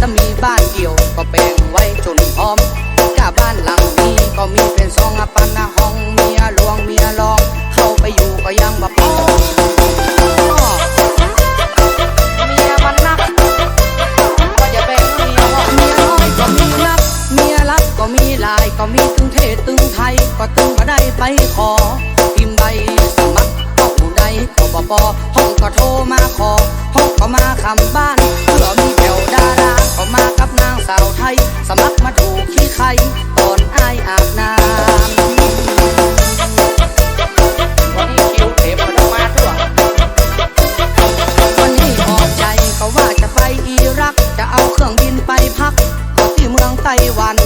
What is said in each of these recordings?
ถ้ามีบ้านเดี่ยวก็แบ่งไว้จนพร้อมถ้าบ้านหลังนี้ก็มีเป็นสองอปันนะห้องเมียหลวงเมียรอง เข้าไปอยู่ก็ยังบ่พอก็มีลายก็มีตึงเทศตึงไทย ก็ตึงก็ได้ไปขอพิมพ์ใบสมัครเข้าใดก็บ่อห้องก็โทรมาขอห้องก็มาคำบ้า ส่วัน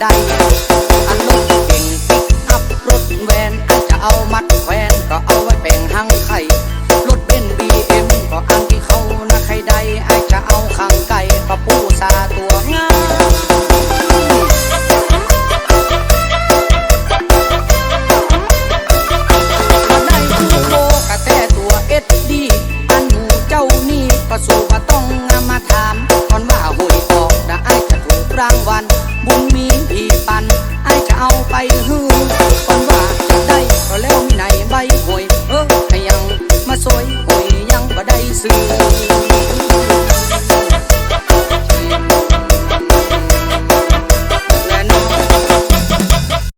ใดอันลูกเก่งปิกอัพรถแวนอาจจะเอามัดแควนก็เอาไว้แบ่งหังไข่รถเบนบีเอ็มก็อันที่เขานะใครใดอาจจะเอาขังไก่ก็ปูซาตัวงาก็สู้ก็ต้องุญมีพี่ปันไอจะเอาไปฮือ